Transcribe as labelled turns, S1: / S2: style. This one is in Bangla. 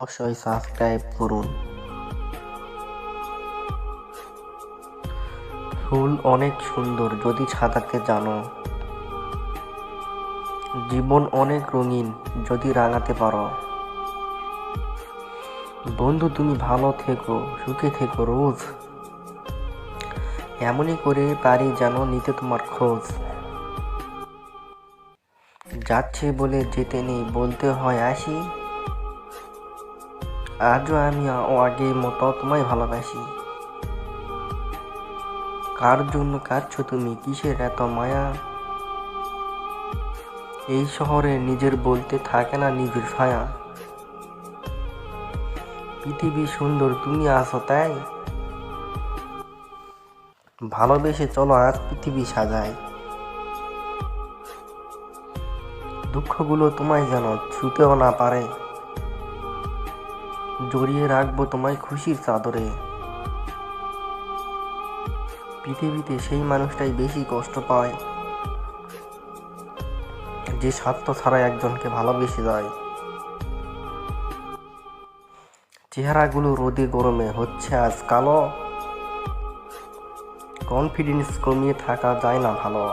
S1: অবশ্যই সাবস্ক্রাইব করুন। ফুল অনেক সুন্দর, যদি সাজাতে জানো। জীবন অনেক রঙিন, যদি রাঙাতে পারো। বন্ধু, তুমি ভালো থেকো, সুখে থেকো রোজ। এমনই করে পারি যেন নিতে তোমার খোঁজ। যাচ্ছে বলে যেতে নেই, বলতে হয় আসি। আজও আমি আগের মতো তোমায় ভালোবাসি। কার জন্য কাঁদছো তুমি? কিসের এত মায়া? এই শহরে নিজের বলতে থাকে না নিজের ছায়া। পৃথিবী সুন্দর, তুমি আছো তাই? ভালোবেসে চলো, আজ পৃথিবী সাজায়। দুঃখগুলো তোমায় যেন ছুতেও না পারে। জড়িয়ে রাখব তোমায় খুশির চাদরে। পৃথিবীতে সেই মানুষটাই বেশি কষ্ট পায়, যে স্বার্থ ছাড়া একজনকে ভালোবেসে যায়। চেহারাগুলো রোদে গরমে হচ্ছে আজ কালো। কনফিডেন্স কমিয়ে থাকা যায় না ভালো।